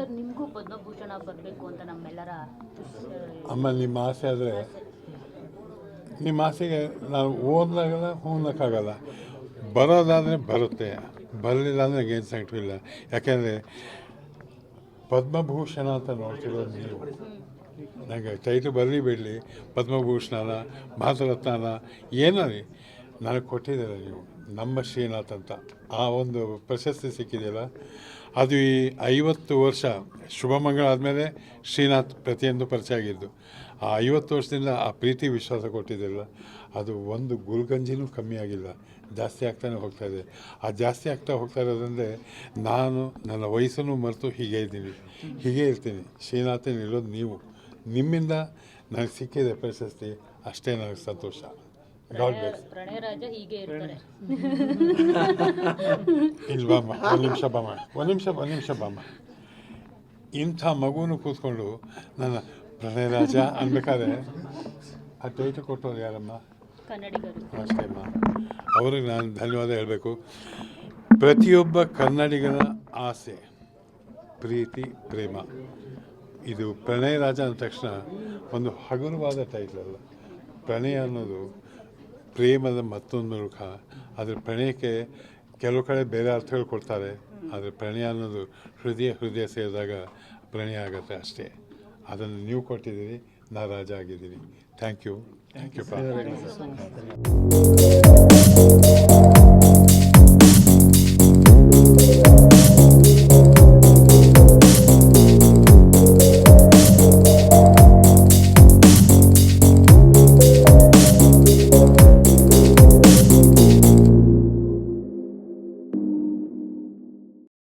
Sir, ನಿಮಗೂ ಪದ್ಮಭೂಷಣ ಬರಬೇಕು ಅಂತ ನಮ್ಮೆಲ್ಲರ ಅಮ್ಮ ನಿಮ್ಮ ಆಸೆ ಆದರೆ ನಿಮ್ಮ ಆಸೆಗೆ ನಾವು ಓದಲಾಗಲ್ಲ ಹೋಗೋಕ್ಕಾಗಲ್ಲ ಬರೋದಾದರೆ ಬರುತ್ತೆ. ಬರಲಿಲ್ಲ ಅಂದರೆ ಏನು ಸಂಕಟ ಇಲ್ಲ. ಯಾಕೆಂದರೆ ಪದ್ಮಭೂಷಣ ಅಂತ ನೋಡ್ತಿರೋದು ನೀವು. ನನಗೆ ಟೈಟು ಬರಲಿ ಬಿಡಲಿ. ಪದ್ಮಭೂಷಣನ, ಭಾರತರತ್ನನ ಏನೋ ರೀ ನನಗೆ ಕೊಟ್ಟಿದ್ದೀರ ನೀವು. ನಮ್ಮ ಶ್ರೀನಾಥ್ ಅಂತ. ಆ ಒಂದು ಪ್ರಶಸ್ತಿ ಸಿಕ್ಕಿದೆಯಲ್ಲ? ಅದು ಈ ಐವತ್ತು ವರ್ಷ ಶುಭಮಂಗಳ ಆದಮೇಲೆ ಶ್ರೀನಾಥ್ ಪ್ರತಿಯೊಂದು ಪರಿಚಯ ಆಗಿದ್ದು, ಆ ಐವತ್ತು ವರ್ಷದಿಂದ ಆ ಪ್ರೀತಿ ವಿಶ್ವಾಸ ಕೊಟ್ಟಿದ್ದಿಲ್ಲ, ಅದು ಒಂದು ಗುಲ್ಗಂಜಿನೂ ಕಮ್ಮಿ ಆಗಿಲ್ಲ. ಜಾಸ್ತಿ ಆಗ್ತಾನೆ ಹೋಗ್ತಾ ಇದೆ. ಆ ಜಾಸ್ತಿ ಆಗ್ತಾ ಹೋಗ್ತಾ ಇರೋದಂದರೆ ನಾನು, ನನ್ನ ವಯಸ್ಸನ್ನು ಮರೆತು ಹೀಗೆ ಇದ್ದೀನಿ. ಹೀಗೆ ಇರ್ತೀನಿ. ಶ್ರೀನಾಥನ ಇರೋದು ನೀವು. ನಿಮ್ಮಿಂದ ನನಗೆ ಸಿಕ್ಕಿದೆ ಪ್ರಶಸ್ತಿ. ಅಷ್ಟೇ ನನಗೆ ಸಂತೋಷ. ಪ್ರಣಯ ಹೀಗೆ ಇರ್ತಾರೆ. ಇಲ್ಲಿ ಬಾಮ್ಮ ಒಂದು ನಿಮಿಷ ಒಂದು ನಿಮಿಷ ಒಂದು ನಿಮಿಷ ಇಂಥ ಮಗುನು ಕೂತ್ಕೊಂಡು ನನ್ನ ಪ್ರಣಯ ರಾಜ ಅನ್ಬೇಕಾದ್ರೆ ಆ ಟೈಟಲ್ ಕೊಟ್ಟವ್ರು ಯಾರಮ್ಮ? ಕನ್ನಡಿಗರು. ಅಷ್ಟೇ ಅಮ್ಮ. ಅವ್ರಿಗೆ ನಾನು ಧನ್ಯವಾದ ಹೇಳಬೇಕು. ಪ್ರತಿಯೊಬ್ಬ ಕನ್ನಡಿಗನ ಆಸೆ ಪ್ರೀತಿ ಪ್ರೇಮ. ಇದು ಪ್ರಣಯ ರಾಜ ಅಂದ ತಕ್ಷಣ ಒಂದು ಹಗುರವಾದ ಟೈಟಲ್ ಅಲ್ಲ. ಪ್ರಣಯ ಅನ್ನೋದು ಪ್ರೇಮದ ಮತ್ತೊಂದು ಮುಖ ಅದರ ಪ್ರಣಯಕ್ಕೆ ಕೆಲವು ಕಡೆ ಬೇರೆ ಅರ್ಥಗಳು ಕೊಡ್ತಾರೆ. ಆದರೆ ಪ್ರಣಯ ಅನ್ನೋದು ಹೃದಯ ಹೃದಯ ಸೇರಿದಾಗ ಪ್ರಣಯ ಆಗುತ್ತೆ ಅಷ್ಟೇ. ಅದನ್ನು ನೀವು ಕೊಟ್ಟಿದ್ದೀರಿ, ನಾ ರಾಜ ಆಗಿದ್ದೀನಿ ಥ್ಯಾಂಕ್ ಯು ಥ್ಯಾಂಕ್ ಯು